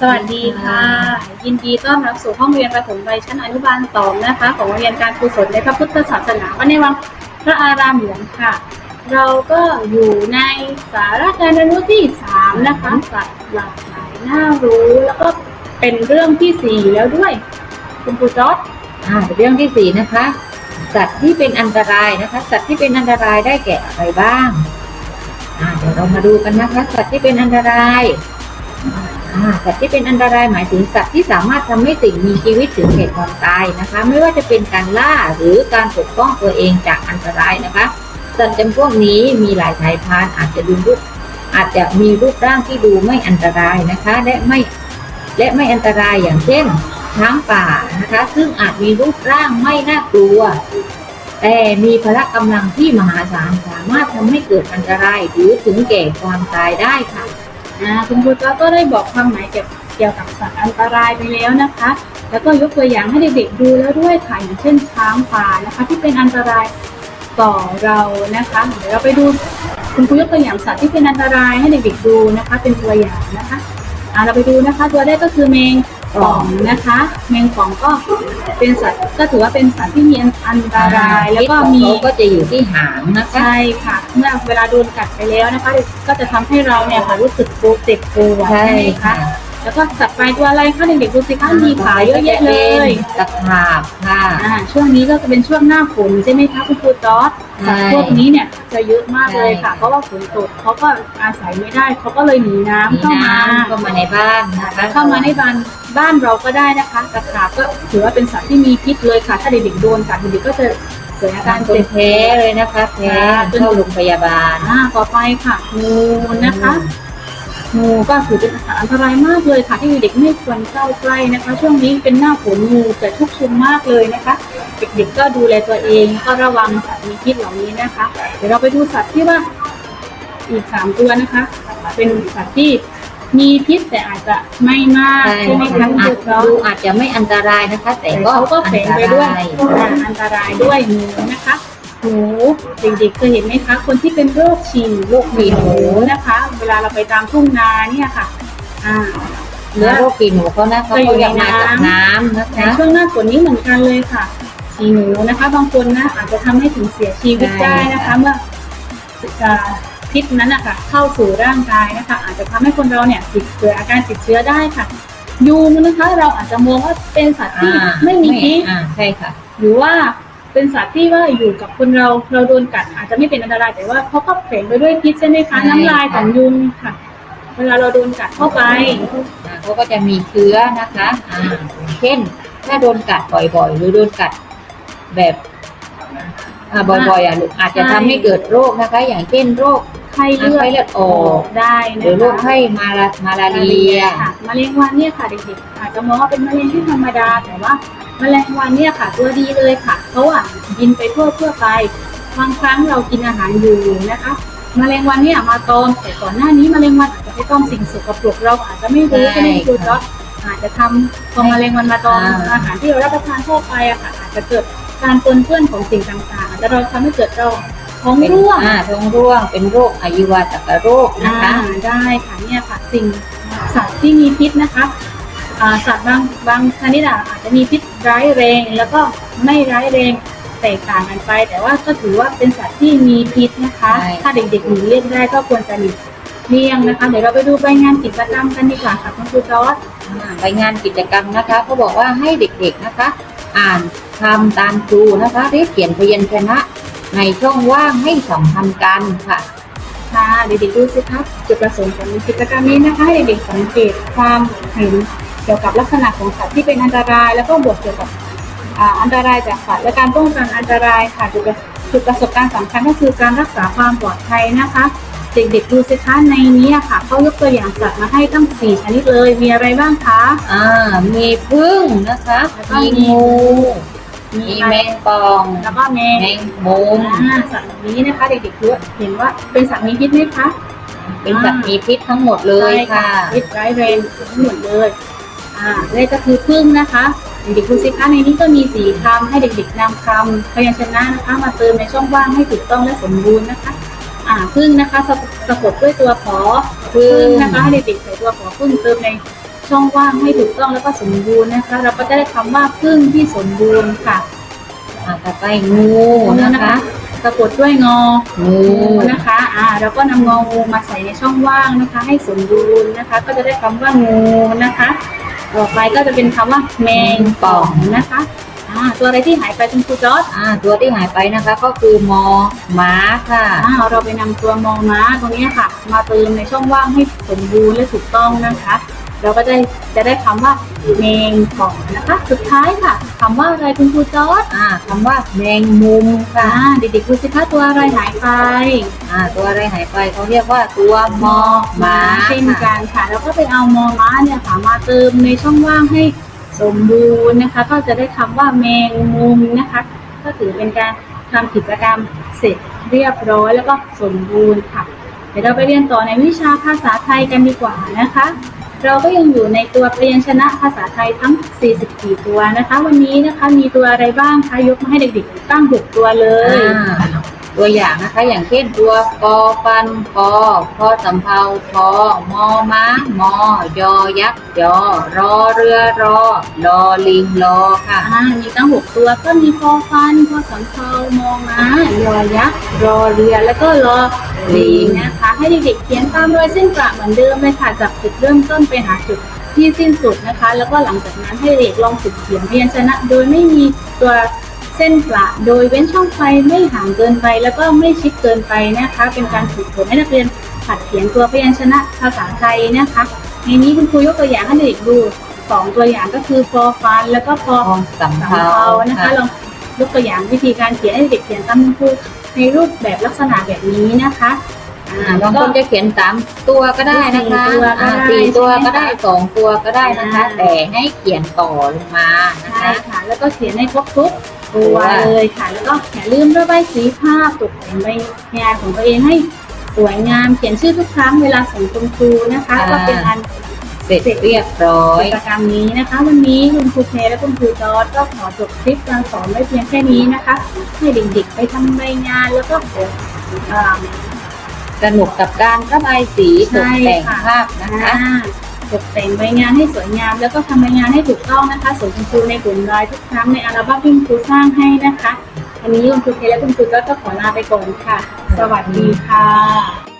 สวัสดีค่ะ ยินดีต้อนรับสู่ห้องเรียนประถมวัยชั้นอนุบาลสองนะคะ ของโรงเรียนการกุศลในพระพุทธศาสนาวัดในวังพระอารามหลวงค่ะ เราก็อยู่ในสาระการเรียนรู้ที่สามนะคะสัตว์หลากหลายน่ารู้แล้วก็เป็นเรื่องที่สี่แล้วด้วย คุณครูจอดอ่าเรื่องที่สี่นะคะสัตว์ที่เป็นอันตรายนะคะ สัตว์ที่เป็นอันตรายได้แก่อะไรบ้างอ่าเดี๋ยวเรามาดูกันนะคะ สัตว์ที่เป็นอันตราย สัตว์ที่เป็นอันตรายหมายถึงสัตว์ที่สามารถทำให้สิ่งมีชีวิตถึงแก่ความตายนะคะ ไม่ว่าจะเป็นการล่าหรือการปกป้องตัวเองจากอันตรายนะคะ สัตว์จำพวกนี้มีหลายสายพันธุ์อาจจะดูรูปอาจจะมีรูปร่างที่ดูไม่อันตรายนะคะ และไม่และไม่อันตรายอย่างเช่นช้างป่านะคะ ซึ่งอาจมีรูปร่างไม่น่ากลัว แต่มีพละกำลังที่มหาศาลสามารถทำให้เกิดอันตรายหรือถึงแก่ความตายได้ค่ะ นะคุณครูจอร์ดก็ได้บอกความหมายเกี่ยวเกี่ยวกับสัตว์อันตรายไปแล้วนะคะ แล้วก็ยกตัวอย่างให้เด็กๆดูแล้วด้วยค่ะอย่างเช่นช้างป่านะคะ ที่เป็นอันตรายต่อเรานะคะเดี๋ยวเราไปดูคุณครูยกตัวอย่างสัตว์ที่เป็นอันตรายให้เด็กๆดูนะคะ เป็นตัวอย่างนะคะอ่าเราไปดูนะคะ ตัวแรกก็คือแมง ป่องนะคะ แมงป่องก็เป็นสัตว์ก็ถือว่าเป็นสัตว์ที่มีอันตราย แล้วก็มีพิษของเขาก็จะอยู่ที่หางนะคะใช่ค่ะเมื่อเวลาโดนกัดไปแล้วนะคะ ก็จะทำให้เราเนี่ยค่ะรู้สึกปวดเจ็บปวดใช่ใช่ไหมคะค่ะ แล้วก็สัตว์ไปตัวอะไรคะเด็กๆดูสิคะมีขาเยอะแยะเลยตะขาบค่ะอ่าช่วงนี้ก็จะเป็นช่วงหน้าฝนใช่ไหมคะคุณครูจอร์ดใช่สัตว์พวกนี้เนี่ยจะเยอะมากเลยค่ะใช่เพราะว่าฝนตกเขาก็อาศัยไม่ได้เขาก็เลยหนีน้ำมีเข้ามาน้ำเข้ามาในบ้านนะคะเข้ามาในบ้านบ้านเราก็ได้นะคะตะขาบก็ถือว่าเป็นสัตว์ที่มีพิษเลยค่ะ ถ้าเด็กๆโดนกัดเด็กๆก็จะเกิดอาการการคนเจ็บแพ้เลยนะคะแพ้ค่ะเข้าโรงพยาบาลอ่าต่อไปค่ะงูนะคะ งูก็ถือเป็นสัตว์อันตรายมากเลยค่ะที่เด็กไม่ควรเข้าใกล้นะคะ ช่วงนี้เป็นหน้าฝนงูจะชุกชุมมากเลยนะคะ เด็กๆก็ดูแลตัวเองก็ระวังสัตว์มีพิษเหล่านี้นะคะ เดี๋ยวเราไปดูสัตว์ที่ว่าอีกสามตัวนะคะ เป็นสัตว์ที่มีพิษแต่อาจจะไม่มากใช่ใช่ไหมคะคุณอาครูจเนาะดูอาจจะไม่อันตรายนะคะแต่แต่ก็เขาก็แฝงไปด้วยอันตรายอ่าอันตรายด้วยหนูนะคะ หนูเด็กๆเคยเห็นไหมคะ คนที่เป็นโรคฉี่โรคหีหนูนะคะ เวลาเราไปตามทุ่งนาเนี่ยค่ะอ่าเนื้อโรคปีหนูเขานะเขาก็อยู่ก็ยังในมาจากน้ำน้ำนะในคะช่วงหน้าฝนนี้เหมือนกันเลยค่ะฉี่หนูนะคะ บางคนนะอาจจะทำให้ถึงเสียชีวิตใช่ได้นะคะ เมื่ออ่าพิษนั้นนะคะเข้าสู่ร่างกายนะคะ อาจจะทำให้คนเราเนี่ยติดเกิดอาการติดเชื้อได้ค่ะ ยุงนะคะ เราอาจจะมองว่าเป็นสัตว์ที่อ่าไม่มีพิษอ่าใช่ค่ะ หรือว่า เป็นสัตว์ที่ว่าอยู่กับคนเราเราโดนกัดอาจจะไม่เป็นอันตรายแต่ว่าเขาก็แฝงไปด้วยพิษใช่ไหมคะใช่น้ำลายของยุงค่ะ เวลาเราโดนกัดเข้าไป อ่าเขาก็จะมีเชื้อนะคะอ่าเช่น ถ้าโดนกัดบ่อยๆ หรือโดนกัดแบบอ่าบ่อยๆอะลูกอาจจะใช่ ทำให้เกิดโรคนะคะ อย่างเช่นโรคไข้เลือไข้ดเลือดออกได้หนะรือโรคคะไข้มาลามาลาเรียค่ะมะเร็งวันเนี่ยค่ะเด็กๆอาจจะมองว่าเป็นมะเร็งที่ธรรมดาแต่ว่า แมลงวันเนี่ยค่ะตัวดีเลยค่ะเพราะว่าบินไปทั่วทั่วไปบางครั้งเรากินอาหารอยู่นะคะแมลงวันเนี่ยมาตอมแต่ก่อนหน้านี้แมลงวันอาจจะไปตอมสิ่งสกปรกเราอาจจะไม่รู้ใช่ใช่ไหมคุณจ๊อบอาจจะทำพอแมลงวันมาตอมอ่าอาหารที่เรารับประทานทั่วไปอะค่ะ อาจจะเกิดการปนเปื้อนของสิ่งต่างๆอาจจะเราทำให้เกิดเราท้องเป็นร่วงอ่าท้องร่วง เป็นโรคอายุวาตกโรคนะคะอ่าได้ค่ะเนี่ยค่ะสิ่งสัตว์ที่มีพิษนะคะอ่า สัตว์บางบางชนิดอะอาจจะมีพิษร้ายแรง แล้วก็ไม่ร้ายแรงแตกต่างกันไป แต่ว่าก็ถือว่าเป็นสัตว์ที่มีพิษนะคะใช่ถ้าเด็กๆหนีเลี่ยงได้ก็ควรจะหลีกเลี่ยงนะคะ เดี๋ยวเราไปดูใบงานกิจกรรมกันดีกว่าค่ะคุณครูจอร์ดอ่าไปงานกิจกรรมนะคะเขาบอกว่าให้เด็กๆนะคะ อ่านทำตามครูนะคะได้เขียนพยัญชนะ ในช่องว่างให้สัมพันธ์กันค่ะค่ะเด็กๆดูสิคะจุดประสงค์ของกิจกรรมนี้นะคะให้เด็กๆสังเกตความเห็น เกี่ยวกับลักษณะของสัตว์ที่เป็นอันตราย แล้วก็บวกเกี่ยวกับอ่าอันตรายจากสัตว์และการป้องกันอันตรายค่ะจุดประจุดประสบการณ์สำคัญก็คือการรักษาความปลอดภัยนะคะ เด็กๆดูสิคะในนี้อะค่ะเขายกตัวอย่างสัตว์มาให้ตั้งสี่ชนิดเลยมีอะไรบ้างคะอ่ามีพึ่งนะคะแล้วก็มีมีงูมีแมงปองแล้วก็แมงแมงมุมอ่าสัตว์เหล่านี้นะคะเด็กๆดูเห็นว่าเป็นสัตว์มีพิษไหมคะเป็นสัตว์มีพิษทั้งหมดเลยใช่ค่ะพิษร้ายแรงทั้งหมดเลย อ่านี่ก็คือพึ่งนะคะเด็กๆดูสิคะในนี้ก็มีสีคำให้เด็กๆนำคำพยัญชนะนะคะ มาเติมในช่องว่างให้ถูกต้องและสมบูรณ์นะคะ อ่าพึ่งนะคะสะสะกดด้วยตัวขอพึ่งนะคะให้เด็กๆใส่ตัวขอพึ่งเติมในช่องว่างให้ถูกต้องแล้วก็สมบูรณ์นะคะ เราก็จะได้คำว่าพึ่งที่สมบูรณ์ค่ะอ่าต่อไปงูนะคะสะกดด้วยงองูงูนะคะอ่าเราก็นำงองูมาใส่ในช่องว่างนะคะ ให้สมบูรณ์นะคะ ก็จะได้คำว่างูนะคะ ต่อไปก็จะเป็นคำว่าแมงป่องนะคะตัวอะไรที่หายไปคุณครูจอร์ดตัวที่หายไปนะคะก็คือมอม้าค่ะเราไปนำตัวมอม้าตรงนี้ค่ะ มาเติมในช่องว่างให้สมบูรณ์และถูกต้องนะคะ เราก็ได้จะได้คำว่าแมงป่องนะคะ สุดท้ายค่ะคำว่าอะไรคุณครูจอร์ดอ่าคำว่าแมงมุมค่ะเด็กๆดูสิคะตัวอะไรหายไปอ่าตัวอะไรหายไปเขาเรียกว่าตัวมอม้าเช่นกันค่ะ แล้วก็ไปเอามอม้าเนี่ยค่ะมาเติมในช่องว่างให้สมบูรณ์นะคะ ก็จะได้คำว่าแมงมุมนะคะ ก็ถือเป็นการทำกิจกรรมเสร็จเรียบร้อยแล้วก็สมบูรณ์ค่ะ เดี๋ยวเราไปเรียนต่อในวิชาภาษาไทยกันดีกว่านะคะ เราก็ยังอยู่ในตัวพยัญชนะภาษาไทยทั้ง 44 ตัวนะคะ วันนี้นะคะมีตัวอะไรบ้างคะยกมาให้เด็กๆตั้ง 6 ตัวเลย อ่า ตัวอย่างนะคะ อย่างเช่นตัวกอฟันพอพอสำเภาพอมอม้ามอยอยักษ์ยอรอเรือรอลอลิงรอค่ะอ่ามีตั้ง6ตัวก็มีพอฟันพอสำเภามอม้ายอยักษ์รอเรือแล้วก็รอลิงนะคะ ให้เด็กๆเขียนตามรอยเส้นประเหมือนเดิมเลยค่ะจากจุดเริ่มต้นไปหาจุดที่สิ้นสุดนะคะ แล้วก็หลังจากนั้นให้เด็กลองฝึกเขียนพยัญชนะ โดยไม่มีตัว เส้นประโดยเว้นช่องไฟไม่ห่างเกินไปแล้วก็ไม่ชิดเกินไปนะคะ เป็นการฝึกฝนให้นักเรียนหัดเขียนตัวพยัญชนะภาษาไทยนะคะในนี้คุณครูยกตัวอย่างให้เด็กดูสองตัวอย่างก็คือพอฟันแล้วก็พอพอสำสำเภาเภานะคะลองยกตัวอย่างวิธีการเขียนให้เด็กเขียนตามคุณครูในรูปแบบลักษณะแบบนี้นะคะอ่าอ่าแล้บาวงก็คนจะเขียนสามตัวก็ได้นะคะสี่ตัวก็อ่าได้สี่ตัวก็ได้ใช่ไหมคะสองตัวก็ได้นะคะอ่าแต่ให้เขียนต่อลงมานะใช่คะค่ะแล้วก็เขียนให้ครบทุก ตัวตัวเลยค่ะ แล้วก็อย่าลืมระบายสีภาพตกแต่งใบงานของตัวเองให้สวยงาม เขียนชื่อทุกครั้งเวลาส่งคุณครูนะคะ ก็เป็นอันเสร็จเรียบร้อยกิจกรรมนี้นะคะ วันนี้คุณครูเพลและคุณครูจอร์ดก็ขอจบคลิปการสอนไว้เพียงแค่นี้นะคะให้เด็กๆไปทำใบงานแล้วก็เอ่อสนุกกับการระบายสีตใช่กแต่งค่ะภาพนะคะอ่า ตกแต่งใบงานให้สวยงาม แล้วก็ทำใบงานให้ถูกต้องนะคะส่งคุณครูในกลุ่มรายทุกครั้งในอัลบั้มที่คุณครูสร้างให้นะคะวันนี้คุณครูเคและคุณครูจอร์ดก็ขอลาไปก่อนค่ะ สวัสดีค่ะ